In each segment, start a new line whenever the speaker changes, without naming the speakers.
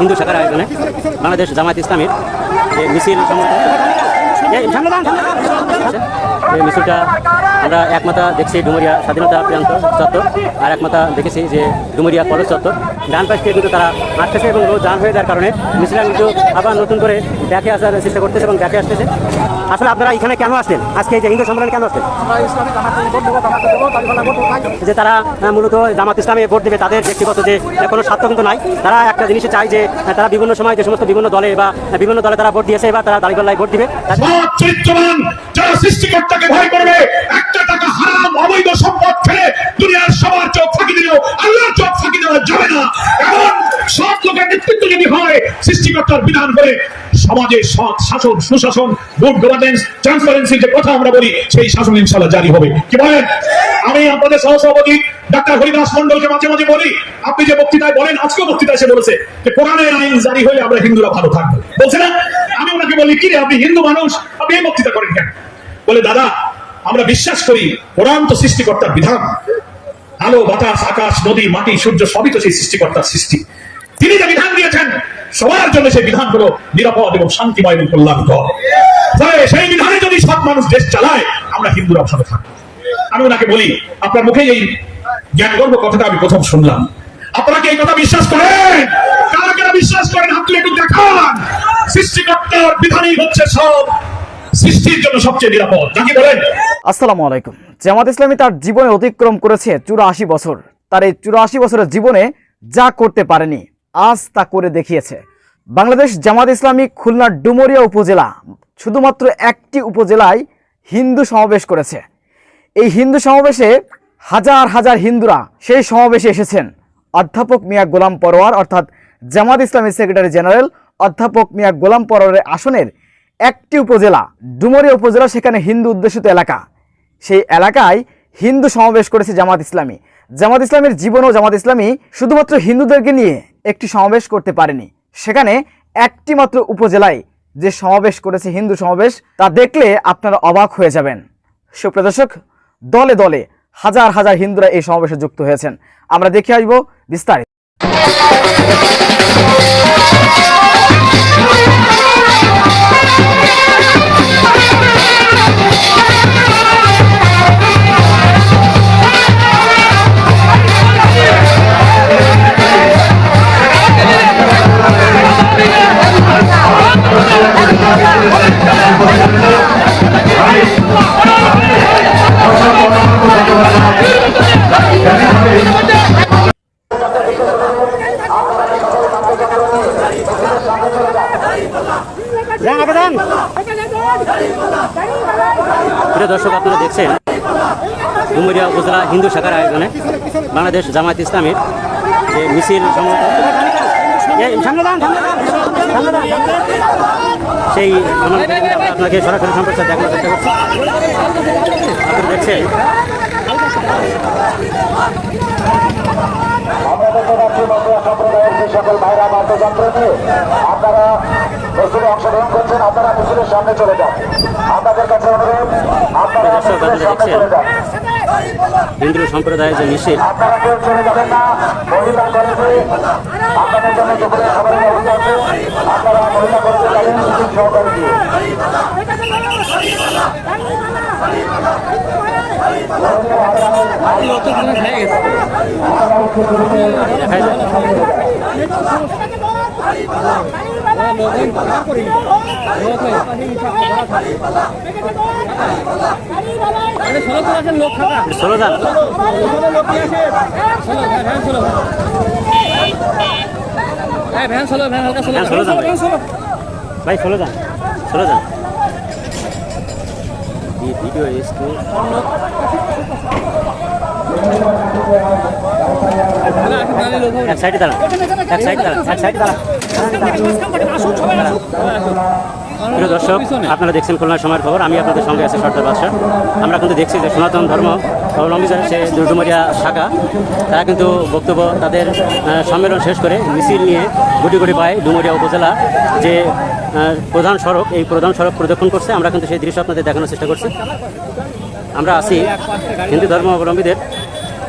হিন্দু শাখার আয়োজনে বাংলাদেশ জামায়াত ইসলামীর যে মিছিল এই মিছিলটা আমরা এক মাথা দেখছি ডুমুরিয়া স্বাধীনতা প্রান্ত চত্বর, আর এক মাথা দেখেছি যে ডুমুরিয়া কলেজ চত্বর। ডান পাশ থেকে কিন্তু তারা আসতেছে এবং রোড জাম হয়ে যাওয়ার কারণে মিছিলটা কিন্তু আবার নতুন করে দেখে আসার চেষ্টা করতেছে এবং দেখে আসতেছে। আসলে আপনারা এখানে কেন আসছেন আজকে এই যে হিন্দু সম্মেলনে কেন আসছেন যে তারা মূলত জামাত ইসলামে ভোট দেবে তাদের ব্যক্তিগত যে কোনো স্বার্থ কিন্তু নাই। তারা একটা জিনিসে চায় যে তারা বিভিন্ন সময় যে সমস্ত বিভিন্ন দলে বা বিভিন্ন দলে তারা ভোট দিয়েছে বা তারা দাঁড়িপাল্লায় ভোট দিবে।
সৃষ্টিকর্তাকে ভয় করবে সৃষ্টিকর্তার বিধান করে সমাজে সৎ শাসন, সুশাসন গুড গভর্নেন্স ট্রান্সপারেন্সির যে কথা আমরা বলি, সেই শাসন ইনশাল্লাহ জারি হবে। কি বলেন? আমি আপনাদের সহসভাপতি ডাক্তার হরিদাস মন্ডলকে মাঝে মাঝে বলি, আপনি যে বক্তৃতায় বলেন, আজকেও বক্তৃতায় এসে বলেছে যে কোরআনের আইন জারি হলে আমরা হিন্দুরা ভালো থাকব। বলছে না? আমি ওনাকে বলি, কি রে, আপনি হিন্দু মানুষ? আপনি এই বক্তৃতা করেন কেন? বলে, দাদা, আমরা বিশ্বাস করি কোরআন তো সৃষ্টিকর্তার বিধান। আলো, বাতাস, আকাশ, নদী, মাটি, সূর্য সবই তো সেই সৃষ্টিকর্তার সৃষ্টি। তিনি যে বিধান দিয়েছেন সবার জন্য সেই বিধান হলো নিরাপদ এবং শান্তিময় এবং কল্যাণকর। সেই বিধানে যদি সব মানুষ দেশ চালায়, আমরা হিন্দুরা ভালো থাকব। আমি ওনাকে বলি, আপনার মুখে এই জ্ঞান গর্ব কথাটা আমি প্রথম শুনলাম। আপনারা এই কথা বিশ্বাস করেন? কারা বিশ্বাস করেন? একটু দেখান। সৃষ্টিকর্তার বিধানই হচ্ছে সব সৃষ্টির জন্য সবচেয়ে নিরাপদ। নাকি বলেন?
আসসালামু আলাইকুম। জামাত ইসলামী তার জীবনে অতিক্রম করেছে চুরাশি বছর। তার এই চুরাশি বছরের জীবনে যা করতে পারেনি আজ তা করে দেখিয়েছে। বাংলাদেশ জামাত ইসলামী খুলনার ডুমরিয়া উপজেলা শুধুমাত্র একটি উপজেলায় হিন্দু সমাবেশ করেছে। এই হিন্দু সমাবেশে হাজার হাজার হিন্দুরা সেই সমাবেশে এসেছেন। অধ্যাপক মিয়া গোলাম পরোয়ার অর্থাৎ জামাত ইসলামী সেক্রেটারি জেনারেল অধ্যাপক মিয়া গোলাম পরোয়ারের আসনের একটি উপজেলা ডুমরিয়া উপজেলা, সেখানে হিন্দু অধ্যুষিত এলাকা। সেই এলাকায় হিন্দু সমাবেশ করেছে জামাত ইসলামী। জামাত ইসলামের জীবন ও জামাত ইসলামী শুধুমাত্র হিন্দুদেরকে নিয়ে একটি সমাবেশ করতে পারেনি। সেখানে একটি মাত্র উপজেলায় যে সমাবেশ করেছে হিন্দু সমাবেশ, তা দেখলে আপনারা অবাক হয়ে যাবেন। সুপ্রদর্শক দলে দলে হাজার হাজার হিন্দুরা এই সমাবেশে যুক্ত হয়েছেন। আমরা দেখে আসব বিস্তারিত।
হিন্দু শাখার আয়োজনে বাংলাদেশ জামায়াত ইসলামীর যে মিছিল। সেই আপনাকে সরাসরি সম্প্রচার দেখানোর চেষ্টা করছি। আপনারা দেখছেন।
সকল ভাইরা বাদ্যযন্ত্র নিয়ে আপনারা মিছিলে অংশগ্রহণ করছেন আপনারা মিছিলের সামনে চলে যান। আপনাদের কাছে অনুরোধ আপনারা
দর্শক,
মিছিলের সামনে চলে যান।
হিন্দু সম্প্রদায়ের যে মিছিল
আপনারা কেউ চলে যাবেন না মহিলা কলেজে। আপনাদের জন্য দুপুরে খাবারের ব্যবস্থা আছে। আপনারা মহিলা কলেজে যাবেন মিছিল সহকারে দিয়ে
দেখা যায় ষোলো যান
ভ্যান চলো ভ্যান হালকা চলো
হ্যাঁ, ষোলো যান ভাই। ভাই ষোলো যান ষোলো যান ये वीडियो है इसको এক সাইডে দাঁড়ান এক সাইডে দাঁড়ান এক সাইডে দাঁড়ান প্রিয় দর্শক, আপনারা দেখছেন খুলনার সময়ের খবর। আমি আপনাদের সঙ্গে আছি সর্দার বাদশাহ। আমরা কিন্তু দেখছি যে সনাতন ধর্ম অবলম্বীদের সে দুর্গমরিয়া শাখা, তারা কিন্তু বক্তব্য তাদের সম্মেলন শেষ করে মিছিল নিয়ে গুটি গুটি পায় ডুমরিয়া উপজেলা যে প্রধান সড়ক, এই প্রধান সড়ক প্রদক্ষণ করছে। আমরা কিন্তু সেই দৃশ্য আপনাদের দেখানোর চেষ্টা করছি। আমরা আছি হিন্দু ধর্ম অবলম্বীদের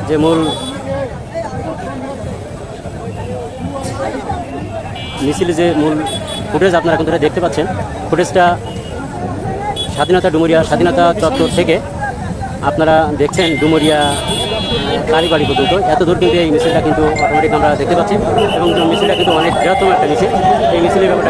যে মূল মিছিলে যে মূল ফুটেজ আপনারা কিন্তু এটা দেখতে পাচ্ছেন, ফুটেজটা স্বাধীনতা ডুমুরিয়া, স্বাধীনতা চত্বর থেকে আপনারা দেখছেন ডুমুরিয়া কালীবাড়ি পর্যন্ত। এত দূর কিন্তু এই মিছিলটা কিন্তু অটোমেটিক আমরা দেখতে পাচ্ছি এবং মিছিলটা কিন্তু অনেক বৃহত্তম একটা মিছিল। এই মিছিলের ব্যাপারটা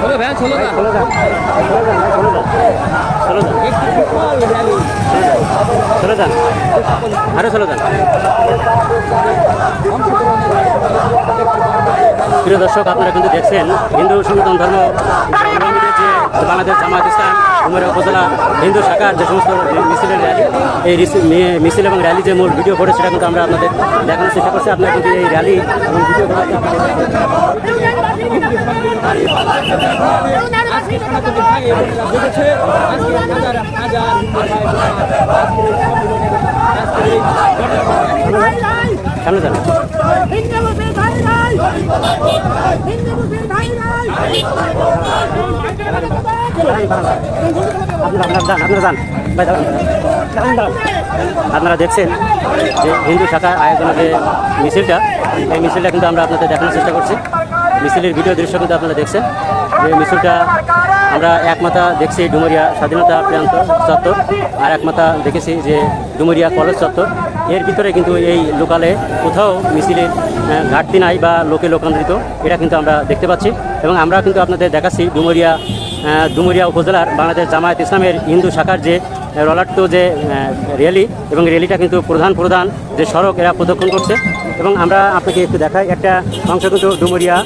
চলে ভ্যান চলে যান
চলে যান চলে যান চলে যান। আরও চলে যান। প্রিয় দর্শক, আপনারা কিন্তু দেখছেন হিন্দু সনাতন ধর্ম। বাংলাদেশ জামাত ইসলাম উমেরা উপজেলা হিন্দু শাখার যে সমস্ত মিছিলের র্যালি, এই মিছিল এবং র্যালি যে মূল ভিডিও করে সেটা কিন্তু আমরা আপনাদের দেখানোর চেষ্টা করছি। আপনারা কিন্তু এই র্যালি এবং ভিডিও সামনে যান। আপনারা দেখছেন যে হিন্দু শাখার আয়োজনের যে মিছিলটা, এই মিছিলটা কিন্তু আমরা আপনাদের দেখানোর চেষ্টা করছি। মিছিলের ভিডিও দৃশ্য কিন্তু আপনারা দেখছেন। যে মিছিলটা আমরা এক মাথা দেখছি ডুমুরিয়া স্বাধীনতা প্রান্ত চত্বর, আর এক মাথা দেখেছি যে ডুমুরিয়া কলেজ চত্বর। এর ভিতরে কিন্তু এই লোকালে কোথাও মিছিলের ঘাটতি নাই বা লোকে লোকান্তরিত এটা কিন্তু আমরা দেখতে পাচ্ছি। এবং আমরা কিন্তু আপনাদের দেখাচ্ছি ডুমুরিয়া ডুমুরিয়া উপজেলার বাংলাদেশ জামায়াত ইসলামের হিন্দু শাখার যে রলাট্ট যে র্যালি, এবং র্যালিটা কিন্তু প্রধান প্রধান যে সড়ক, এরা প্রদক্ষিণ করছে। এবং আমরা আপনাকে একটু দেখাই, একটা অংশ কিন্তু ডুমুরিয়া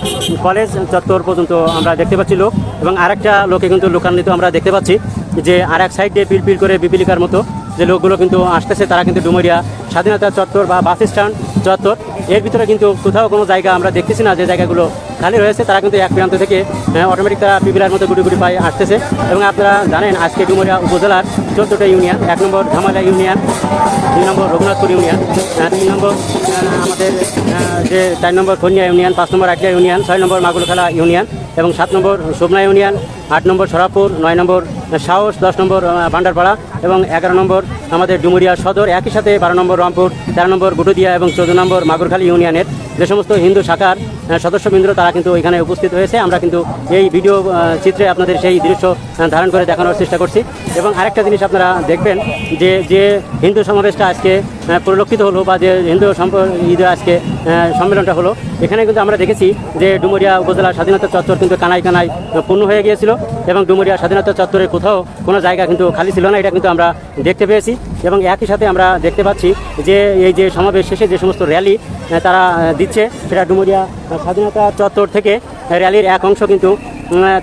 কলেজ চত্বর পর্যন্ত আমরা দেখতে পাচ্ছি লোক, এবং আরেকটা লোকে কিন্তু লোকান্বিত আমরা দেখতে পাচ্ছি যে আর এক সাইড পিলপিল করে বিপিলিকার মতো যে লোকগুলো কিন্তু আসতেছে, তারা কিন্তু ডুমুরিয়া স্বাধীনতা চত্বর বা বাস স্ট্যান্ড চত্বর। এর ভিতরে কিন্তু কোথাও কোনো জায়গা আমরা দেখতেছি না, যে জায়গাগুলো খালি রয়েছে, তারা কিন্তু এক প্রান্ত থেকে অটোমেটিক তারা পিপিলার মতো গুটি গুটি পায়ে আসতেছে। এবং আপনারা জানেন, আজকে ডুমুরিয়া উপজেলার চোদ্দোটা ইউনিয়ন, এক নম্বর ধামালা ইউনিয়ন, দুই নম্বর রঘুনাথপুর ইউনিয়ন তিন নম্বর আমাদের যে চার নম্বর কন্যা ইউনিয়ন, পাঁচ নম্বর আটলিয়া ইউনিয়ন, ছয় নম্বর মাগুলখালা ইউনিয়ন, এবং সাত নম্বর সোমনা ইউনিয়ন, আট নম্বর সরাপুর নয় নম্বর সাহস, দশ নম্বর ভান্ডারপাড়া, এবং এগারো নম্বর আমাদের ডুমুরিয়া সদর, একই সাথে বারো নম্বর রংপুর, তেরো নম্বর গুটুদিয়া, এবং চৌদ্দ নম্বর মাগুরখালী ইউনিয়নের যে সমস্ত হিন্দু শাখার সদস্যবৃন্দ তারা কিন্তু এখানে উপস্থিত হয়েছে। আমরা কিন্তু এই ভিডিও চিত্রে আপনাদের সেই দৃশ্য ধারণ করে দেখানোর চেষ্টা করছি। এবং আরেকটা জিনিস আপনারা দেখবেন যে যে হিন্দু সমাবেশটা আজকে পরিলক্ষিত হলো বা যে হিন্দু সম্প ঈদে আজকে সম্মেলনটা হলো, এখানে কিন্তু আমরা দেখেছি যে ডুমুরিয়া উপজেলা স্বাধীনতা চত্বর কিন্তু কানায় কানায় পূর্ণ হয়ে গিয়েছিল এবং ডুমুরিয়া স্বাধীনতা চত্বরে কোথাও কোনো জায়গা কিন্তু খালি ছিল না, এটা কিন্তু আমরা দেখতে পেয়েছি। এবং একই সাথে আমরা দেখতে পাচ্ছি যে, এই যে সমাবেশ শেষে যে সমস্ত র্যালি তারা দিচ্ছে। সেটা ডুমুরিয়া স্বাধীনতা চত্বর থেকে র্যালির এক অংশ কিন্তু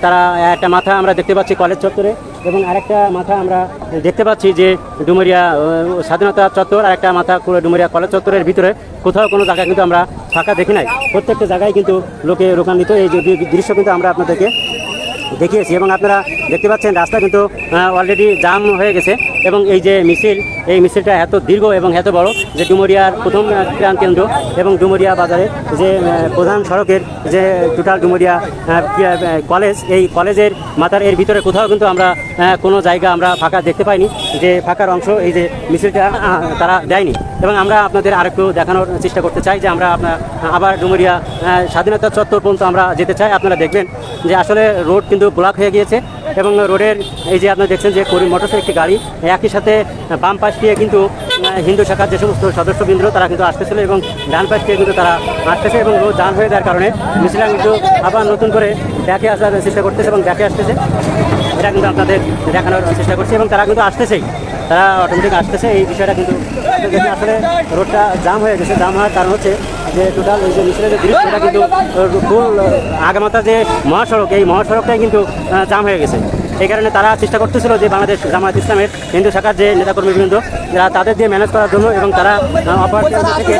তারা একটা মাথা আমরা দেখতে পাচ্ছি কলেজ চত্বরে এবং আরেকটা মাথা আমরা দেখতে পাচ্ছি যে ডুমুরিয়া স্বাধীনতা চত্বর আর একটা মাথা ডুমুরিয়া কলেজ চত্বরের ভিতরে। কোথাও কোনো জায়গায় কিন্তু আমরা ফাঁকা দেখি নাই। প্রত্যেকটা জায়গায় কিন্তু লোকে রোকান্বিত এই যে দৃশ্য কিন্তু আমরা আপনাদেরকে দেখিয়েছি এবং আপনারা দেখতে পাচ্ছেন রাস্তা কিন্তু অলরেডি জাম হয়ে গেছে এবং এই যে মিছিল, এই মিছিলটা এত দীর্ঘ এবং এত বড় যে ডুমুরিয়ার প্রথম ত্রাণ কেন্দ্র এবং ডুমুরিয়া বাজারে যে প্রধান সড়কের যে টোটাল ডুমুরিয়া কলেজ, এই কলেজের মাথার এর ভিতরে কোথাও কিন্তু আমরা কোনো জায়গা আমরা ফাঁকা দেখতে পাইনি যে ফাঁকার অংশ এই যে মিছিলটা তারা দেয়নি। এবং আমরা আপনাদের আরেকটু দেখানোর চেষ্টা করতে চাই যে আমরা আপনার আবার ডুমুরিয়া স্বাধীনতা চত্বর পর্যন্ত আমরা যেতে চাই। আপনারা দেখবেন যে আসলে রোড কিন্তু ব্লক হয়ে গিয়েছে এবং রোডের এই যে আপনারা দেখছেন যে করিম মোটরস একটি গাড়ি, একই সাথে বাম পাশ দিয়ে কিন্তু হিন্দু শাখার যে সমস্ত সদস্যবৃন্দ তারা কিন্তু আসতেছিল এবং ডান পাশ দিয়ে কিন্তু তারা আসতেছে এবং রোড জাম হয়ে যাওয়ার কারণে মিছিলটা কিন্তু আবার নতুন করে দেখে আসার চেষ্টা করতেছে এবং ব্যাকে আসতেছে। এটা কিন্তু আপনাদের দেখানোর চেষ্টা করছি এবং তারা কিন্তু আসতেছেই। তারা অটোমেটিক আসতেছে, এই বিষয়টা কিন্তু আসলে রোডটা জাম হয়ে গেছে। জাম হওয়ার কারণ হচ্ছে যে টোটাল ওই যে মিছিলের যে দৃশ্য, এটা কিন্তু ফুল আগামাতা যে মহাসড়ক, এই মহাসড়কটাই কিন্তু জাম হয়ে গেছে। এই কারণে তারা চেষ্টা করতেছিল যে বাংলাদেশ জামায়াত ইসলামের হিন্দু শাখার যে নেতাকর্মীবৃন্দ যারা তাদের দিয়ে ম্যানেজ করার জন্য এবং তারা থেকে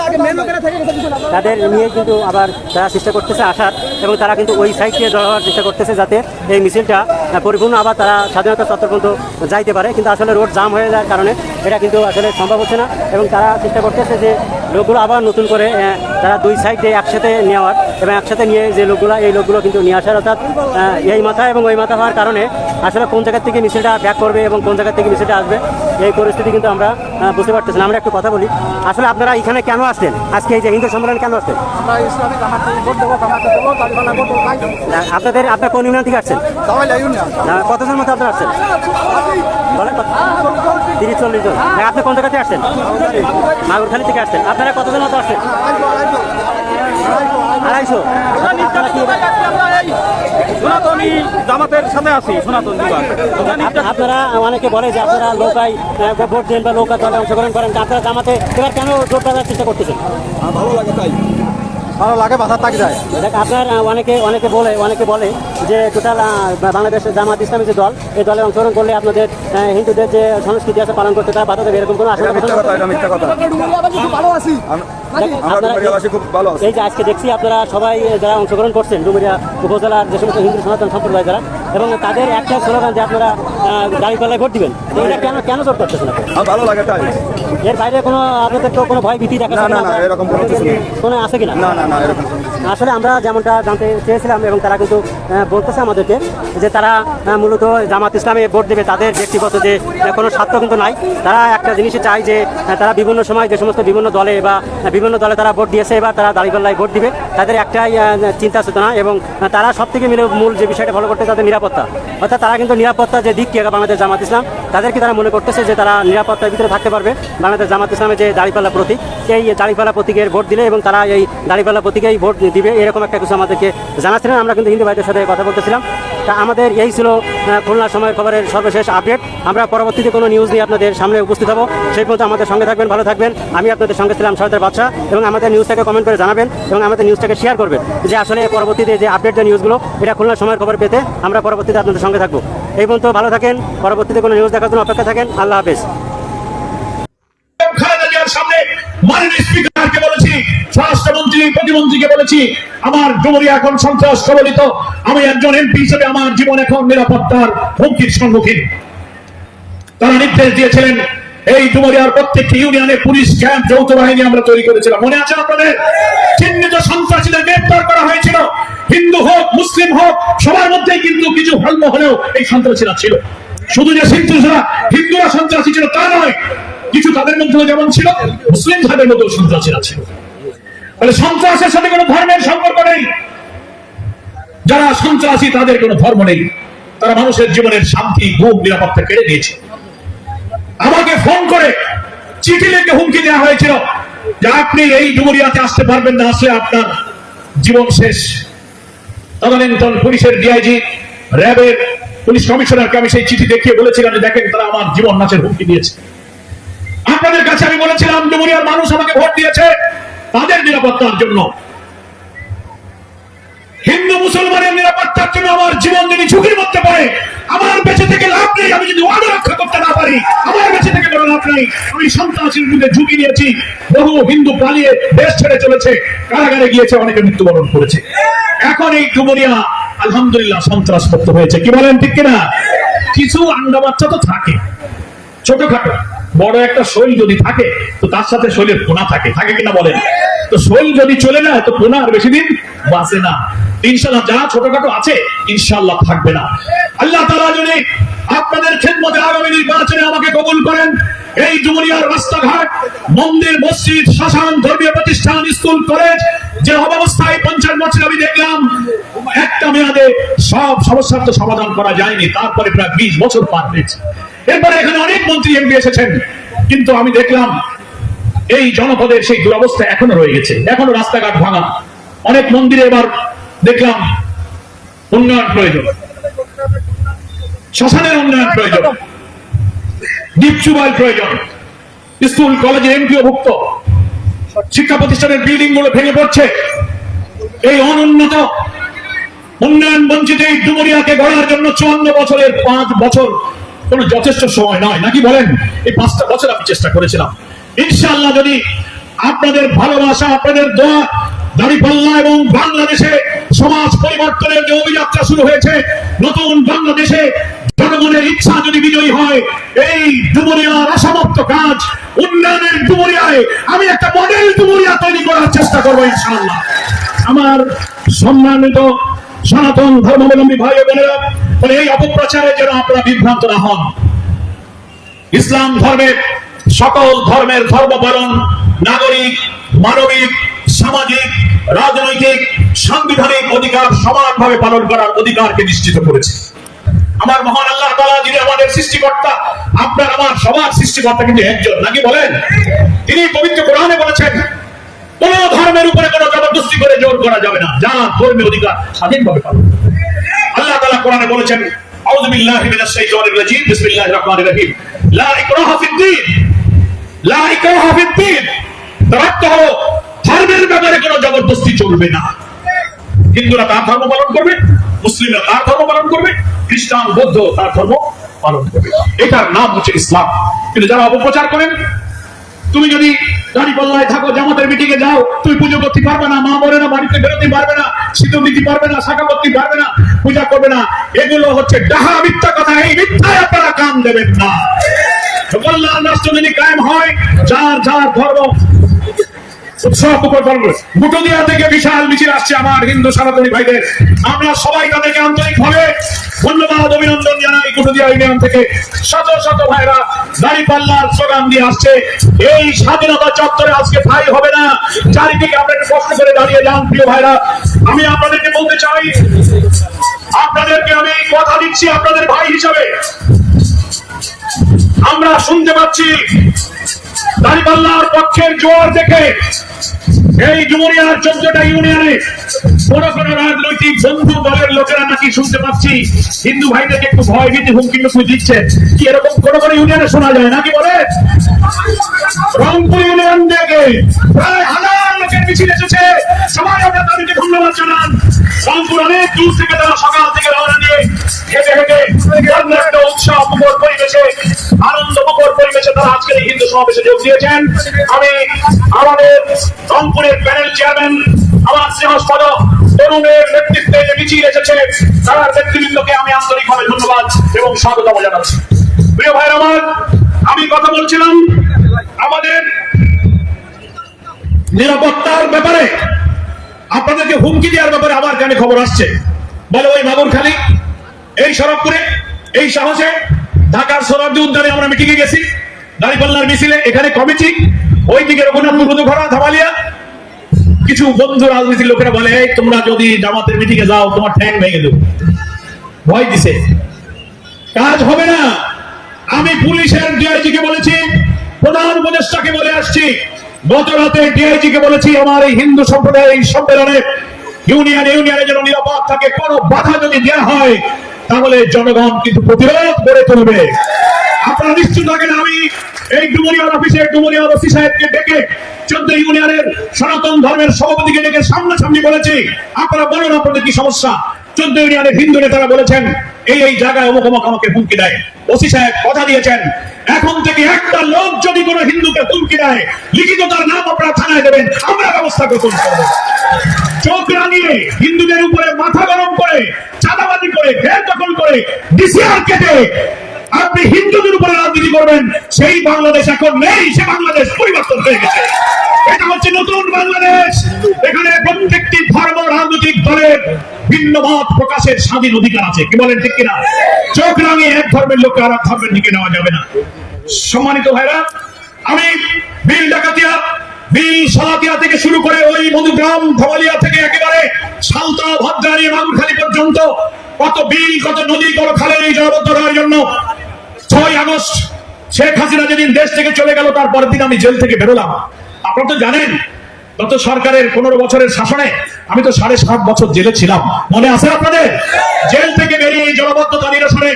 তাদের নিয়ে কিন্তু আবার তারা চেষ্টা করতেছে আসার এবং তারা কিন্তু ওই সাইড দিয়ে জড়ো হওয়ার চেষ্টা করতেছে যাতে এই মিছিলটা পরিপূর্ণ আবার তারা স্বাধীনতা চত্বর পর্যন্ত যাইতে পারে। কিন্তু আসলে রোড জাম হয়ে যাওয়ার কারণে এটা কিন্তু আসলে সম্ভব হচ্ছে না এবং তারা চেষ্টা করতেছে যে লোকগুলো আবার নতুন করে তারা দুই সাইডে একসাথে নেওয়ার এবং একসাথে নিয়ে যে লোকগুলো এই লোকগুলো কিন্তু নিয়ে আসার অর্থাৎ এই মাথা এবং ওই মাথা হওয়ার কারণে আসলে কোন জায়গার থেকে মিছিলটা ব্যাক করবে এবং কোন জায়গার থেকে মিছিলটা আসবে এই পরিস্থিতি কিন্তু আমরা বুঝতে পারতেছি না। আমরা একটু কথা বলি। আসলে আপনারা এখানে কেন আসলেন? আজকে এই যে হিন্দু সম্মেলন কেন আসলেন?
আমরা ইসলামিক আমার ভোট দেবো কামাতে দেবো গাড়িওয়ালা ভোট দেবো
না, আপনাদের আপনার কোন ইউনিয়ন থেকে আসছেন? কতজন মতো আপনারা আসছেন? বলেন কত? তিরিশ চল্লিশ জন। আপনি কোন জায়গা থেকে আসছেন? মাগুরখালি থেকে আসছেন। আপনারা কতজন মতো আসছেন? আড়াইশো।
সনাতনী জামাতের সাথে আছি সনাতন
আপনারা অনেকে বলে যে আপনারা লোকাই আহ, ভোট দেন বা লোকা দলে অংশগ্রহণ করেন আপনারা জামাতে এবার কেন জোট বাঁধার চেষ্টা করতেছেন?
ভালো লাগে তাই। ভালো লাগে বাধা থাকে যায়।
দেখ আপনার অনেকে অনেকে বলে অনেকে বলে যে টোটাল বাংলাদেশের জামাত ইসলামী যে দল এই দলে অংশগ্রহণ করলে আপনাদের হিন্দুদের যে সংস্কৃতি আছে পালন করতে তারা বাধা দেবে এরকম কোনো আসলে কথা?
এটা মিথ্যা কথা।
ভালো আছি।
এই যে আজকে দেখছি আপনারা সবাই যারা অংশগ্রহণ করছেন ডুমুরিয়া উপজেলার যে সমস্ত হিন্দু সনাতন সম্প্রদায় যারা এবং তাদের একটা স্লোগান যে আপনারা গাড়ি পাল্লায় ভোট দিবেন এটা কেন কেন জোর করতেছেন?
ভালো লাগে তাই।
এর বাইরে কোনো আপনাদের তো কোনো ভয় ভীতি দেখা
না, না, না, এরকম কোনো
আছে কিনা?
না না না এরকম না।
আসলে আমরা যেমনটা জানতে চেয়েছিলাম এবং তারা কিন্তু বলতেছে আমাদেরকে যে তারা মূলত জামাত ইসলামে ভোট দেবে তাদের ব্যক্তিগত যে কোনো স্বার্থ কিন্তু নাই। তারা একটা জিনিসই চায় যে তারা বিভিন্ন সময় যে সমস্ত বিভিন্ন দলে বা বিভিন্ন দলে তারা ভোট দিয়েছে এবার তারা দাঁড়িপাল্লায় ভোট দিবে, তাদের একটাই চিন্তা চেতনা এবং তারা সব থেকে মিলে মূল যে বিষয়টা ফলো করতে তাদের নিরাপত্তা। অর্থাৎ তারা কিন্তু নিরাপত্তা যে দিক কি বাংলাদেশ জামাত ইসলাম, তাদেরকে তারা মনে করতেছে যে তারা নিরাপত্তার ভিতরে থাকতে পারবে। বাংলাদেশ জামাত ইসলামের যে দাঁড়িপাল্লা প্রতীক, এই দাঁড়িপাল্লা প্রতীকের ভোট দিলে এবং তারা এই দাঁড়িপাল্লা প্রতীকেই ভোট দিবে এরকম একটা কিছু আমাদেরকে জানাচ্ছিলেন। আমরা কিন্তু হিন্দু ভাইদের সাথে কথা বলতেছিলাম। তা আমাদের এই ছিল আহ, খুলনা সময় খবরের সর্বশেষ আপডেট। আমরা পরবর্তীতে কোনো নিউজ নিয়ে আপনাদের সামনে উপস্থিত হব। সেই পর্যন্ত আমাদের সঙ্গে থাকবেন ভালো থাকবেন। আমি আপনাদের সঙ্গে ছিলাম সরদার বাদশাহ এবং আমাদের নিউজটাকে কমেন্ট করে জানাবেন এবং আমাদের নিউজটাকে শেয়ার করবেন। যে আসলে পরবর্তীতে যে আপডেট যে নিউজগুলো এটা খুলনা সময়ের খবর পেতে আমরা পরবর্তীতে আপনাদের সঙ্গে থাকব। এই পর্যন্ত ভালো থাকেন পরবর্তীতে কোনো নিউজ দেখার জন্য অপেক্ষা থাকেন। আল্লাহ হাফেজ।
মাননীয় স্পিকারকে বলেছি, স্বরাষ্ট্রমন্ত্রী, প্রতিমন্ত্রীকে বলেছি, আমার এখন সন্ত্রাস কবলিত। আমি একজন এমপি হিসেবে আমার জীবন এখন নিরাপত্তার হুমকির সম্মুখীন। তারা নির্দেশ দিয়েছিলেন, এই প্রত্যেকটি ইউনিয়নে পুলিশ, ক্যাম্প, যৌথ বাহিনী আমরা তৈরি করেছিলাম। মনে আছে আপনাদের? চিহ্নিত সন্ত্রাসীদের গ্রেপ্তার করা হয়েছিল। হিন্দু হোক, মুসলিম হোক, সবার মধ্যেই কিন্তু কিছু ভাল্য হলেও এই সন্ত্রাসীরা ছিল। শুধু যে হিন্দুরা হিন্দুরা সন্ত্রাসী ছিল তা নয় কিছু তাদের মধ্যে যেমন ছিল, মুসলিম তাদের মধ্যেও সন্ত্রাসীরা ছিল। তাহলে সন্ত্রাসের সাথে কোনো ধর্মের সম্পর্ক নেই। যারা সন্ত্রাসী, তাদের কোনো ধর্ম নেই। তারা মানুষের জীবনের শান্তি, ঘুম, নিরাপত্তা কেড়ে নিয়েছে। আমাকে ফোন করে চিঠি লিখে হুমকি দেওয়া হয়েছিল যে, আপনি এই ডুমুরিয়াতে আসতে পারবেন না, আসলে আপনার জীবন শেষ। তদানীন্তন পুলিশের ডিআইজি র্যাবের পুলিশ কমিশনারকে আমি সেই চিঠি দেখিয়ে বলেছিলাম যে, দেখেন তারা আমার জীবন নাচের হুমকি দিয়েছে। আপনাদের কাছে আমি বলেছিলাম ডুমুরিয়ার মানুষ আমাকে ভোট দিয়েছে তাদের নিরাপত্তার জন্য। হিন্দু মুসলমানের নিরাপত্তার জন্য আমার জীবন যদি ঝুঁকির মধ্যে পড়ে, আমার বেঁচে থেকে লাভ নেই, আমি যদি ওয়াদা রক্ষা করতে না পারি, আমার বেঁচে থেকে কোনো লাভ নেই। আমি সন্ত্রাসীর বিরুদ্ধে ঝুঁকি নিয়েছি, বহু হিন্দু পালিয়ে দেশ ছেড়ে চলেছে, কারাগারে গিয়েছে, অনেকে মৃত্যুবরণ করেছে। এখন এই ডুমুরিয়া আলহামদুলিল্লাহ সন্ত্রাস মুক্ত হয়েছে। কি বলেন, ঠিক কিনা? কিছু আন্ডা বাচ্চা তো থাকে, ছোটখাটো। বড় একটা শৈল যদি থাকে, তো তার সাথে শৈলের পোনা থাকে। থাকে কিনা বলেন? তো শৈল যদি চলে যায়, তো পোনা আর বেশি দিন বাঁচে না। ইনশাল্লাহ যারা ছোটখাটো আছে ইনশাল্লাহ থাকবে না। আল্লাহ তারা যদি আপনাদের খেদমতে আগামী নির্বাচনে আমাকে কবুল করেন, এই ডুমুরিয়ার রাস্তাঘাট, মন্দির, মসজিদ শাসন ধর্মীয় প্রতিষ্ঠান, স্কুল, কলেজ, যে অবস্থায় পঞ্চাশ বছর আমি দেখলাম, একটা মেয়াদে সব সমস্যার তো সমাধান করা যায়নি। তারপরে প্রায় বিশ বছর পার হয়েছে। এরপরে এখানে অনেক মন্ত্রী এমপি এসেছেন। কিন্তু আমি দেখলাম, এই জনপদের সেই দুরবস্থা এখনও রয়ে গেছে। এখনও রাস্তাঘাট ভাঙা। অনেক মন্দিরে এবার দেখলাম উন্নয়ন প্রয়োজন। শ্মশানের উন্নয়ন প্রয়োজন। ডিপ প্রয়োজন। স্কুল, কলেজে এমপিও ভুক্ত শিক্ষা প্রতিষ্ঠানের বিল্ডিংগুলো ভেঙে পড়ছে। এই অনুন্নত উন্নয়ন বঞ্চিত এই ডুমুরিয়াকে গড়ার জন্য চুয়ান্ন বছরের পাঁচ বছর কোনো যথেষ্ট সময় নয় নাকি বলেন? এই পাঁচটা বছর আমি চেষ্টা করেছিলাম। ইনশাআল্লাহ যদি আপনাদের ভালোবাসা, আপনাদের দোয়া, দাঁড়িপাল্লা এবং বাংলাদেশে সমাজ পরিবর্তনের যে অভিযাত্রা শুরু হয়েছে, নতুন বাংলাদেশে জনগণের ইচ্ছা যদি বিজয়ী হয়, এই ডুমুরিয়ার অসমাপ্ত কাজ, উন্নয়নের ডুমুরিয়ায় আমি একটা মডেল ডুমুরিয়া তৈরি করার চেষ্টা করব ইনশাল্লাহ আমার সম্মানিত সনাতন ধর্মাবলম্বী ভাই বোনেরা বলে এই অপপ্রচারে যেন আপনারা বিভ্রান্ত না হন। ইসলাম ধর্মের সকল ধর্মের ধর্ম পালন, নাগরিক, মানবিক, সামাজিক, রাজনৈতিক, সাংবিধানিক অধিকার সমানভাবে পালন করার অধিকারকে নিশ্চিত করেছে। আমার মহান আল্লাহ তালা যিনি আমাদের সৃষ্টিকর্তা, আপনার আমার সবার সৃষ্টিকর্তা কিন্তু একজন। নাকি বলেন? তিনি পবিত্র কোরআনে বলেছেন কোন ধর্মের উপরে কোন জবরদস্তি করে জোর করা যাবে না। অধিকার, স্বাধীনভাবে পালন আল্লাহ কোরআনে বলেছেন হলো, ধর্মের ব্যাপারে কোনো জবরদস্তি চলবে না। হিন্দুরা তার ধর্ম পালন করবে, মুসলিমরা তার ধর্ম পালন করবে, খ্রিস্টান, বৌদ্ধ তার ধর্ম পালন করবে। এটার নাম হচ্ছে ইসলাম। কিন্তু যারা অপপ্রচার করেন তুমি যদি দাঁড়ি পাল্লায় থাকো, জামাতের মিটিংয়ে যাও, তুমি পুজো করতে পারবে না, মা মরে না, বাড়িতে বেরোতে পারবে না সিঁদুর দিতে পারবে না, শাখা করতে পারবে না, পূজা করবে না, এগুলো হচ্ছে ডাহা মিথ্যা কথা, এই মিথ্যায় আপনারা কান দেবেন না। কল্যাণ রাষ্ট্র যদি কায়েম হয়, যার যার ধর্ম থেকে বিশাল মিছিল আসছে আমার হিন্দু সনাতনী ভাইদের। আমরা সবাই তাদেরকে ধন্যবাদ, অভিনন্দন জানাই ইউনিয়ন থেকে। শত শত ভাইরা দাড়ি পাল্লার স্লোগান দিয়ে আসছে। এই স্বাধীনতা চত্বরে আজকে ভাই হবে না। চারিদিকে কষ্ট করে দাঁড়িয়ে যান, প্রিয় ভাইরা। আমি আপনাদেরকে বলতে চাই, আপনাদেরকে আমি কথা দিচ্ছি আপনাদের ভাই হিসাবে। আমরা শুনতে পাচ্ছি দাঁড়িপাল্লার পক্ষের জোর দেখে এই ডুমুরিয়ার চোদ্দটা ইউনিয়নে কোন কোন রাজনৈতিক বন্ধু দলের লোকেরা নাকি শুনতে পাচ্ছি? হিন্দু ভাইদেরকে একটু ভয় ভীতি হুমকি টুকু দিচ্ছে। কি এরকম কোন কোন ইউনিয়নে শোনা যায় নাকি বলে? রংপুর ইউনিয়ন থেকে প্রায় হাজার লোকের মিছিল এসেছে। সবাই আমরা তাদেরকে ধন্যবাদ জানান। রংপুর অনেক দূর থেকে তারা সকাল সমাবেশে যোগ দিয়েছেন আমি আমাদের রংপুরের প্যানেল চেয়ারম্যান, আমার স্নেহস্পদ তরুণের নেতৃত্বে যে মিছিল এসেছে, তার নেতৃবৃন্দকে আমি আন্তরিকভাবে ধন্যবাদ এবং স্বাগতম জানাচ্ছি। প্রিয় ভাইয়ের আমার, আমি কথা বলছিলাম আমাদের নিরাপত্তার ব্যাপারে। আপনাদেরকে হুমকি দেওয়ার ব্যাপারে আমার কানে খবর আসছে। বলে ওই মাগুরখালী, এই সড়কপুরে, এই সাহসে ঢাকার সোনারদি উদ্যানে আমরা মিটিংয়ে গেছি। দাঁড়িপাল্লার মিছিলে, এখানে কমিটি ওই দিকে রঘুনাথপুর মধুঘরা ধামালিয়া কিছু বন্ধু রাজনীতির লোকেরা বলে তোমরা যদি জামাতের মিটিংয়ে যাও, তোমার ঠ্যাং ভেঙে দেবো। ভয় দিছে। কাজ হবে না। আমি পুলিশের ডিআইজি কে বলেছি, প্রধান উপদেষ্টাকে বলে আসছি। গত রাতে ডিআইজি কে বলেছি, আমার এই হিন্দু সম্প্রদায়ের এই সম্মেলনে ইউনিয়ন, ইউনিয়নে যেন নিরাপদ থাকে, কোনো বাধা যদি দেওয়া হয়, তাহলে জনগণ কিন্তু প্রতিরোধ গড়ে তুলবে। আপনারা নিশ্চিত থাকেন আমি এই ডুমুরিয়ার অফিসে ডুমুরিয়ার ওসি সাহেবকে ডেকে চোদ্দ ইউনিয়নের সনাতন ধর্মের সভাপতিকে ডেকে সামনাসামনি বলেছি, আপনারা বলুন আপনাদের কি সমস্যা? চোদ্দ ইউনিয়নের হিন্দু নেতারা বলেছেন, এই এই জায়গায় অমুক অমুক আমাকে হুমকি দেয়। ওসি সাহেব কথা দিয়েছেন, এখন থেকে একটা লোক যদি কোনো হিন্দুকে হুমকি দেয়, লিখিত তার নাম আপনারা থানায় দেবেন, আমরা ব্যবস্থা গ্রহণ করব। চোখ রাঙিয়ে হিন্দুদের উপরে মাথা গরম করে, চাঁদাবাজি করে ঘের দখল করে, ডিসিআর কেটে আপনি হিন্দুদের উপরে রাজনীতি করবেন, সেই বাংলাদেশ এখন নেই, সে বাংলাদেশ পরিবর্তন হয়ে গেছে। এটা হচ্ছে নতুন বাংলাদেশ। এখানে প্রত্যেকটি ধর্ম রাজনৈতিক দলের ভিন্ন মত প্রকাশের স্বাধীন অধিকার আছে। কি বলেন ঠিক কিনা? চোখ রাঙিয়ে এক ধর্মের লোককে আর এক ধর্মের দিকে নেওয়া যাবে না। সম্মানিত ভাইরা, আমি বিল ডাকাতিয়া, বিল সালাতিয়া থেকে শুরু করে ওই মধুগ্রাম ধমালিয়া থেকে একেবারে সালতা, ভদ্রানি মাগুরখালী পর্যন্ত কত বিল, কত নদী, কত খালের এই জলবদ্ধ জন্য ছয় আগস্ট শেখ হাসিনা যেদিন দেশ থেকে চলে গেল তারপরের দিন আমি জেল থেকে বেরোলাম। আপনারা তো জানেন, গত সরকারের পনেরো বছরের শাসনে আমি তো সাড়ে সাত বছর জেলে ছিলাম। মনে আছে আপনাদের? জেল থেকে বেরিয়ে জলবদ্ধতা নিরসনে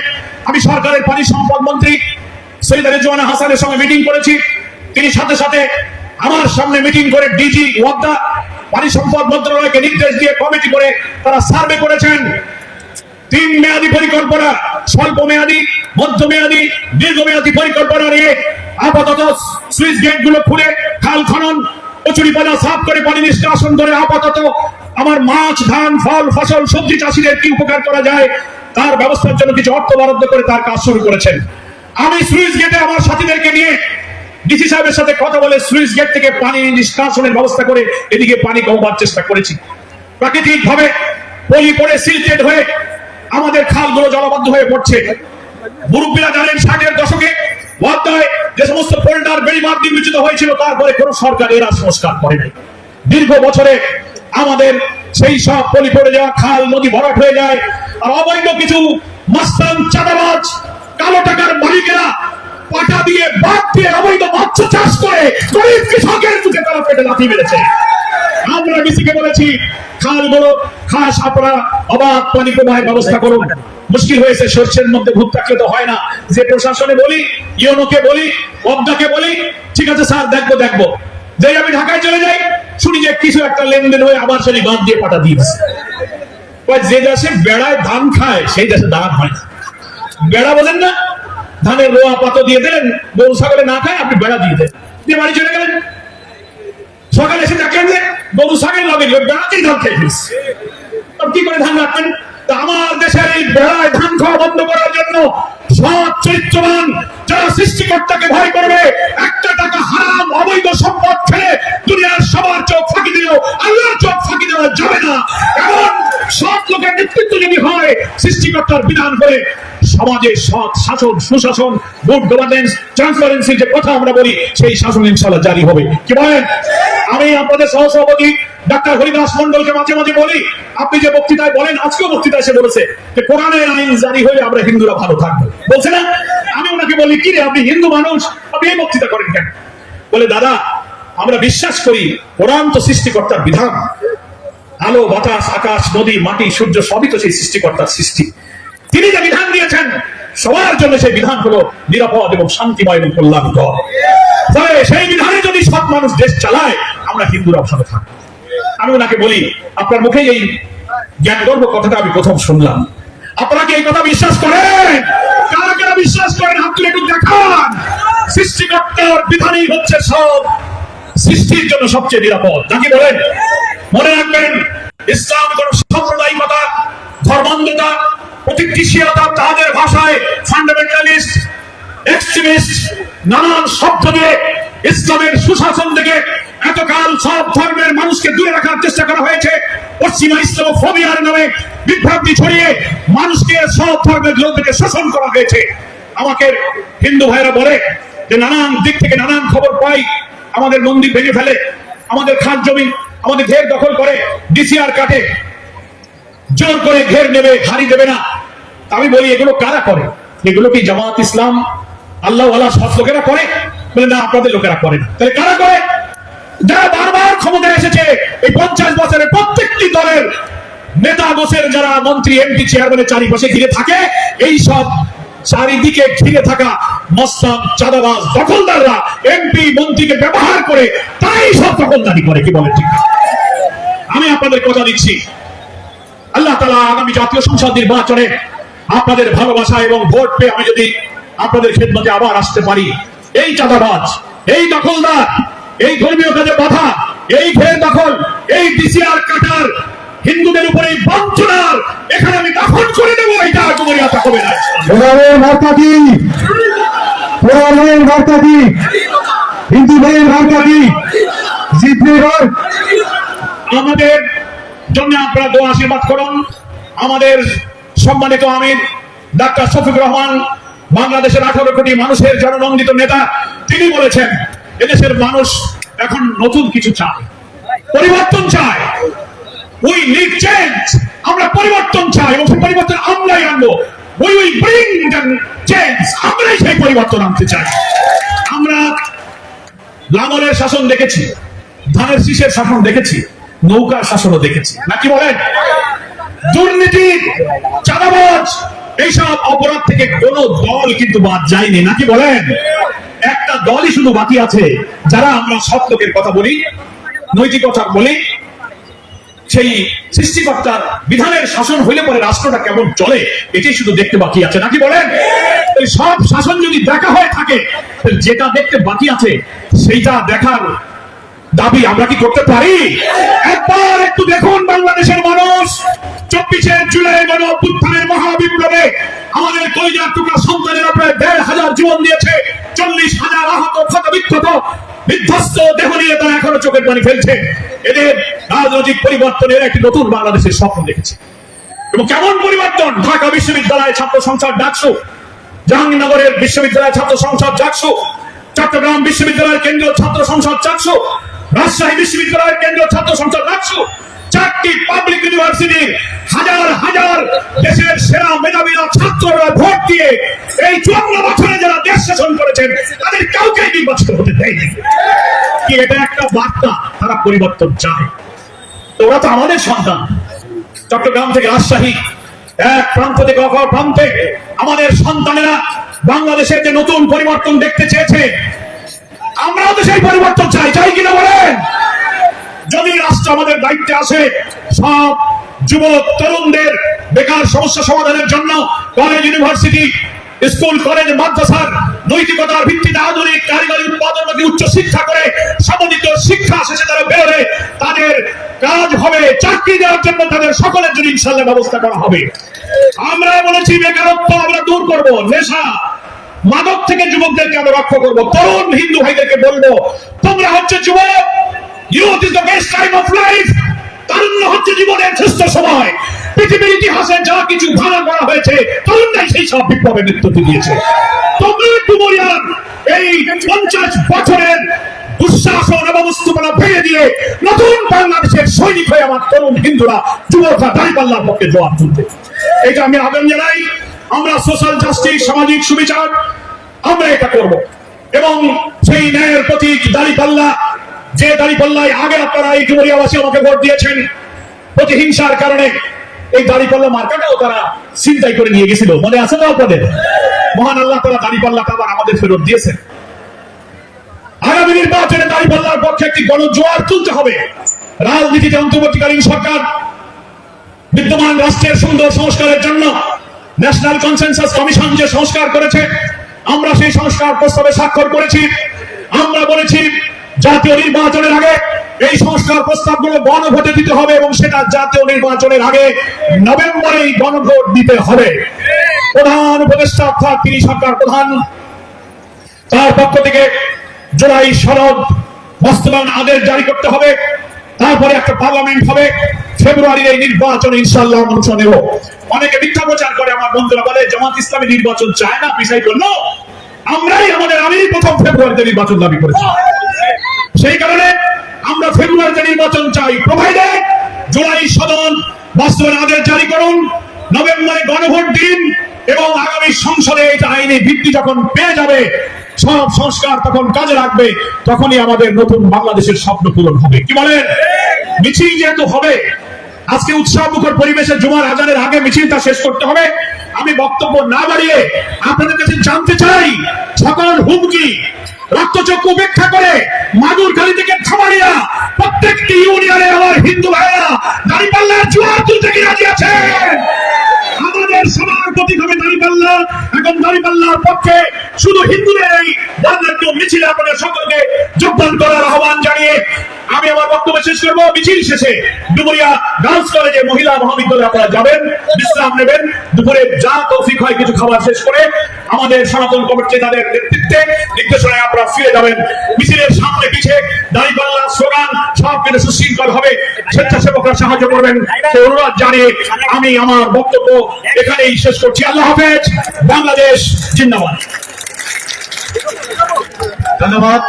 আমি সরকারের পানি সম্পদ মন্ত্রী সৈয়দ রেজওয়ানা হাসানের সঙ্গে মিটিং করেছি। তিনি সাথে সাথে আমার সামনে মিটিং করে ডিজি ওয়াদ্দা পানি সম্পদ মন্ত্রণালয়কে নির্দেশ দিয়ে কমিটি করে তারা সার্ভে করেছেন। তিন মেয়াদী পরিকল্পনা, স্বল্প মেয়াদী, মধ্য মেয়াদী দীর্ঘমেয়াদী পরিকল্পনা নিয়ে আপাতত সুইচ গেটগুলো খুলে খাল খনন কচুরি পানা সাফ করে পানি নিষ্কাশন আপাতত আমার মাছ, ধান, ফল, ফসল, সবজি চাষিদের কি উপকার করা যায়, তার ব্যবস্থার জন্য কিছু অর্থ বরাদ্দ করে তার কাজ শুরু করেছেন। আমি সুইচ গেটে আমার সাথীদেরকে নিয়ে ডিসি সাহেবের সাথে কথা বলে সুইচ গেট থেকে পানি নিষ্কাশনের ব্যবস্থা করে এদিকে পানি কমবার চেষ্টা করেছি। প্রাকৃতিক ভাবে পলি পড়ে, সিলটেড হয়ে আমাদের খালগুলো জলবদ্ধ হয়ে পড়ছে। মুরব্বীরা জানেন ষাটের দশকে যে সমস্ত পোল্ডার বেড়িমার নির্মিত হয়েছিল, তারপরে কোন সরকার এরা সংস্কার করে নাই। দীর্ঘ বছরে আমাদের সেই সব পলি পড়ে যাওয়া খাল, নদী ভরাট হয়ে যায়। আর অবৈধ কিছু মাস্তান চাঁদাবাজ, কালো টাকার মালিকেরা পাটা দিয়ে বাদ দিয়ে অবৈধ মৎস্য চাষ করে গরিব কৃষকের মুখে তারা পেটে লাথি মেরেছে। আমরা ডিসিকে বলেছি, খালগুলো খাস আপনারা অবাধ পানি প্রবাহের ব্যবস্থা করুন। মুশকিল হয়েছে শস্যের মধ্যে ভূত থাকলে তো হয় না। যে প্রশাসনে বলি, ইউনোকে বলি অবদাকে বলি, ঠিক আছে স্যার, দেখব দেখব। যেই, আমি ঢাকায় চলে যাই, শুনি যে কিছু একটা লেনদেন হয়ে আবার সেই বাদ দিয়ে পাঠা দিয়েছে যে দেশে বেড়ায় ধান খায়, সেই দেশে ধান হয় বেড়া বলেন না, ধানের রোয়া পাতো দিয়ে দিলেন, গরু ছাগলে না খায়, আপনি বেড়া দিয়ে দেন। দিয়ে বাড়ি চলে গেলেন। সকালে এসে দেখলেন যে গরু, ছাগল লাগে বেড়াতেই ধান খেয়ে ফেলছে। কি করে ধান রাখবেন? আমার দেশের এই বেড়ায় ধান খাওয়া বন্ধ করার জন্য সৎ চরিত্রবান যারা সৃষ্টিকর্তাকে ভয় করবে, একটা টাকা হারাম, অবৈধ সম্পদ খেলে দুনিয়ার সবার চোখ ফাঁকি দিল আল্লাহর চোখ ফাঁকি দেওয়া যাবে না। এমন সৎ লোকের নেতৃত্ব যদি হয় সৃষ্টিকর্তার বিধান করে সমাজে সৎ শাসন সুশাসন গুড গভর্নেন্স ট্রান্সপারেন্সি যে কথা আমরা বলি, সেই শাসন ইনশাল্লাহ জারি হবে। কি বলেন? আমি আপনাদের সহসভাপতি ডাক্তার হরিদাস মন্ডলকে মাঝে মাঝে বলি, আপনি যে বক্তৃতায় বলেন, আজকেও বক্তৃতায় এসে বলেছে যে কোরআনের আইন জারি হলে আমরা হিন্দুরা ভালো থাকব। বলছে না? আমি ওনাকে বলি, কি রে, আপনি হিন্দু মানুষ? আপনি এই বক্তৃতা করেন কেন? বলে, দাদা, আমরা বিশ্বাস করি, কোরআন তো সৃষ্টিকর্তার বিধান। আলো, বাতাস, আকাশ, নদী, মাটি, সূর্য সবই তো সেই সৃষ্টিকর্তার সৃষ্টি। তিনি যে বিধান দিয়েছেন, সবার জন্য সেই বিধান হলো নিরাপদ এবং শান্তিময় এবং কল্যাণকর তবে সেই বিধানে যদি সব মানুষ দেশ চালায়, আমরা হিন্দুরা ভালো থাকব। আমি ওনাকে বলি, আপনার মুখে এই জ্ঞান গর্ব কথাটা আমি প্রথম শুনলাম। আপনারা কি এই কথা বিশ্বাস করেন? কারা কারা বিশ্বাস করেন? হাত তুলে একটু দেখান। সৃষ্টিকর্তার বিধানই হচ্ছে সব। সৃষ্টির জন্য সবচেয়ে নিরাপদ। নাকি বলেন? মনে রাখবেন, ইসলাম কোন সাম্প্রদায়িকতা, ধর্মান্ধতা প্রতিক্রিয়াশীলতা তাদের ভাষায় ফান্ডামেন্টালিস্ট এক্সট্রিমিস্ট নানান শব্দ দিয়ে ইসলামের সুশাসন থেকে এতকাল সব ধর্মের মানুষকে দূরে রাখার চেষ্টা করা হয়েছে। পশ্চিমা নামে বিভ্রান্তি ছড়িয়ে মানুষকে সব ধর্মের লোকদেরকে শোষণ করা হয়েছে। আমাকে হিন্দু ভাইরা বলে যে নানান দিক থেকে নানান খবর পাই, আমাদের মন্দির ভেঙে ফেলে, আমাদের খাস জমি, আমাদের ঘের দখল করে, ডিসিআর কাটে, জোর করে ঘের নেবে হারি দেবে না। আমি বলি, এগুলো কারা করে? এগুলো কি জামাত ইসলাম? আল্লাহ সব লোকেরা করে? বলে, না, আপনাদের লোকেরা করে না। তাহলে কারা করে? যারা বারবার ক্ষমতায় এসেছে, এই পঞ্চাশ বছরের প্রত্যেকটি দলের নেতা গোছের যারা মন্ত্রী, এমপি, চেয়ারম্যানের চারিপাশে ঘিরে থাকে, এই সব চারিদিকে ঘিরে থাকা মস্তান চাঁদাবাজ, দখলদাররা এমপি, মন্ত্রীকে ব্যবহার করে তাই সব দখলদারি করে, কি বলে ঠিক আমি আপনাদের কথা দিচ্ছি। আল্লাহ তালা আগামী জাতীয় সংসদ নির্বাচনে আপনাদের ভালোবাসা এবং ভোট পেয়ে আমি যদি আপনাদের খেদমতে আবার আসতে পারি এই চাঁদাবাজ এই দখলদার এই ধর্মীয় কাজে বাধা এই ঘের দখল এই ডিসিআর কাটার হিন্দুদের উপরে এই বঞ্চনার এখানে আমি দখল করে দেবো এটা তোমার আশা হবে না। আমাদের জন্য আপনারা দোয়া আশীর্বাদ করুন। আমাদের সম্মানিত আমির, ডাক্তার শফিক রহমান, বাংলাদেশের আঠারো কোটি মানুষের জননন্দিত নেতা, তিনি বলেছেন, এদেশের মানুষ এখন নতুন কিছু চায়, পরিবর্তন চায়। উই নিড চেঞ্জ আমরা পরিবর্তন চাই এবং সেই পরিবর্তন আমরাই আনব। উই উইল ব্রিং চেঞ্জ আমরাই সেই পরিবর্তন আনতে চাই। আমরা লাঙলের শাসন দেখেছি, ধানের শীষের শাসন দেখেছি, নৌকার শাসনও দেখেছি। নাকি বলেন? দুর্নীতি, চাঁদাবাজ, এইসব অপরাধ থেকে কোন দল কিন্তু বাদ যায়নি। নাকি বলেন? একটা দলই শুধু বাকি আছে, যারা আমরা সৎ লোকের কথা বলি নৈতিকতা বলি, সেই সৃষ্টিকর্তার বিধানের শাসন হইলে পরে রাষ্ট্রটা কেমন চলে, এটাই শুধু দেখতে বাকি আছে। নাকি বলেন? সব শাসন যদি দেখা হয়ে থাকে যেটা দেখতে বাকি আছে, সেইটা দেখার দাবি আমরা কি করতে পারি? একবার একটু দেখুন বাংলাদেশের মানুষ। চব্বিশে জুলাই গণ অভ্যুত্থানের মহাবিপ্লবে আমাদের কলিজার টুকরা সন্তানেরা প্রায় দেড় হাজার জীবন দিয়েছে, চল্লিশ হাজার আহত ক্ষত বিক্ষত, বিধ্বস্ত দেহ নিয়ে তারা এখনও চোখের পানি ফেলছে। এদের রাজনৈতিক পরিবর্তনের একটি নতুন বাংলাদেশের স্বপ্ন দেখেছে। এবং কেমন পরিবর্তন? ঢাকা বিশ্ববিদ্যালয় ছাত্র সংসদ ডাকসু, জাহাঙ্গীরনগরের বিশ্ববিদ্যালয় ছাত্র সংসদ ডাকসু চট্টগ্রাম বিশ্ববিদ্যালয়ের কেন্দ্রীয় ছাত্র সংসদ ডাকসু রাজশাহী বিশ্ববিদ্যালয়ের কেন্দ্রীয় ছাত্র সংসদ ডাকসু চারটি পাবলিক ইউনিভার্সিটির হাজার হাজার দেশের সেরা মেধাবীরা, ছাত্ররা ভোট দিয়ে এই চুয়ান্ন বছরে যারা দেশ শাসন করেছেন, তাদের কাউকে নির্বাচিত হতে দেয়নি। কি এটা একটা বার্তা? তারা পরিবর্তন চায়। ওরা তো আমাদের সন্তান। চট্টগ্রাম থেকে রাজশাহী, এক প্রান্ত থেকে অপর প্রান্তে আমাদের সন্তানেরা বাংলাদেশের যে নতুন পরিবর্তন দেখতে চেয়েছে, আমরাও তো সেই পরিবর্তন চাই। চাই কিনা বলেন? যদি রাষ্ট্র আমাদের দায়িত্বে আসে, সব যুবক, তরুণদের বেকার সমস্যা সমাধানের জন্য কলেজ ইউনিভার্সিটি স্কুল কলেজ মাদ্রাসার নৈতিকতার ভিত্তিতে আধুনিক কারিগরি উৎপাদনমুখী উচ্চ শিক্ষা করে সমন্বিত শিক্ষা শেষে তারা বেরোলে তাদের কাজ হবে, চাকরি দেওয়ার জন্য তাদের সকলের জন্য ইনশাল্লাহ ব্যবস্থা করা হবে। আমরা বলেছি বেকারত্ব আমরা দূর করব, নেশা, মাদক থেকে যুবকদেরকে আমরা রক্ষা করব, তরুণ, হিন্দু ভাইদেরকে বলব, তোমরা হচ্ছে যুবক youth is the best time of life তারুণ্য হচ্ছে জীবনের শ্রেষ্ঠ সময়। পৃথিবীর ইতিহাসে যা কিছু করা হয়েছে সেই সব বিপ্লবে নেতৃত্ব দিয়েছে। তোমরা এই পঞ্চাশ বছরের দুঃশাসন ভেঙে দিয়ে নতুন বাংলাদেশের সৈনিক হয়ে আমার তরুণ হিন্দুরা, যুবকরা পক্ষে তুলতে এটা আমি জানাই, আমরা সোশ্যাল জাস্টিস সামাজিক সুবিচার, আমরা এটা করব। এবং সেই ন্যায়ের প্রতীক দাঁড়িপাল্লা যে দাঁড়িপাল্লায় আগে আপনারা এই ডুমরিয়াবাসী আমাকে ভোট দিয়েছেন, প্রতিহিংসার কারণে এই দাঁড়িপাল্লা মার্কাটাও তারা চিন্তাই করে নিয়ে গেছিল। মনে আছে তো আপনাদের? মহান আল্লাহ তারা দাঁড়িপাল্লাটা আবার আমাদের ফেরত দিয়েছেন। আগামী নির্বাচনে পক্ষে একটি গণজোয়ার তুলতে হবে। রাজনীতিতে অন্তর্বর্তীকালীন সরকার বিদ্যমান রাষ্ট্রের সুন্দর সংস্কারের জন্য ন্যাশনাল কনসেনসাস কমিশন যে সংস্কার করেছে, আমরা সেই সংস্কার প্রস্তাবে স্বাক্ষর করেছি। আমরা বলেছি জাতীয় নির্বাচনের আগে এই সংস্কার প্রস্তাবগুলো গণভোটে দিতে হবে এবং সেটা জাতীয় নির্বাচনের আগে নভেম্বরেই গণভোট দিতে হবে। প্রধান উপদেষ্টা অর্থাৎ তিনি সরকার প্রধান। তার পক্ষ থেকে জুলাই সনদ বাস্তবায়ন আদেশ জারি করতে হবে। তারপরে একটা পার্লামেন্ট হবে। ফেব্রুয়ারির এই নির্বাচন ইনশাল্লাহ অংশ নেব। অনেকে মিথ্যা প্রচার করে, আমার বন্ধুরা বলে, জামাত ইসলামী নির্বাচন চায় না পিছাই করল আমরাই আমাদের আমি প্রথম ফেব্রুয়ারিতে নির্বাচন দাবি করেছি। সেই কারণে আমরা ফেব্রুয়ারিতে নির্বাচন চাই। প্রোভাইডেড জুলাই সদন বাস্তবায়ন আদেশ জারি করুন। নভেম্বরে গণভোট দিন এবং আগামী সংসদে এটা আইনি ভিত্তি যখন পেয়ে যাবে, সব সংস্কার তখন কাজে লাগবে, তখনই আমাদের নতুন বাংলাদেশের স্বপ্ন পূরণ হবে। কি বলেন? মিছিল যেহেতু হবে, আজকে উৎসব মুখর পরিবেশে জুমার আজানের আগে মিছিলটা শেষ করতে হবে। আমি বক্তব্য না বাড়িয়ে আপনাদের কাছে জানতে চাই সকল হুমকি। রক্তচক্ষু উপেক্ষা করে মাদুরখালি থেকে খামারিয়া প্রত্যেকটি ইউনিয়নে আমার হিন্দু ভাইয়েরা দাঁড়িপাল্লার জোয়ার তুলতে গিয়ে রাজি আছেন আমাদের সবার প্রতীক হবে দাঁড়িপাল্লা এখন দাঁড়িপাল্লার পক্ষে শুধু হিন্দুদের এই মিছিলে আপনাদের সকলকে যোগদান করার আহ্বান জানিয়ে আমি আমার বক্তব্য শেষ করব। মিছিল শেষে ডুবুরিয়া গার্লস কলেজে মহিলা মহাবিদ্যালয়ে আপনারা যাবেন, বিশ্রাম নেবেন। দুপুরে যা তৌফিক হয় কিছু খাবার শেষ করে আমাদের সনাতন কমিটি তাদের নেতৃত্বে নির্দেশনায় আপনারা ফিরে যাবেন। মিছিলের সামনে পিছে দাঁড়িপাল্লা স্লোগান, সব কিছু সুশৃঙ্খল হবে। স্বেচ্ছাসেবকরা সাহায্য করবেন। অনুরোধ জানিয়ে আমি আমার বক্তব্য এখানেই শেষ করছি। আল্লাহ হাফেজ। বাংলাদেশ জিন্দাবাদ।
ধন্যবাদ।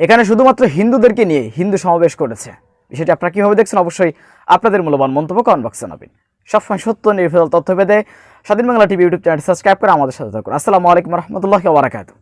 এখানে শুধুমাত্র হিন্দুদেরকে নিয়ে হিন্দু সমাবেশ করেছে। বিষয়টি আপনারা কীভাবে দেখছেন অবশ্যই আপনাদের মূল্যবান মন্তব্য কমেন্ট বক্সে জানাবেন। সবসময় সত্য, নির্ভেজাল তথ্য পেতে Swadhin Bangla TV YouTube channel subscribe করে আমাদের সাথে থাকুন। আসসালামু আলাইকুম রহমতুল্লাহ বারাকাতু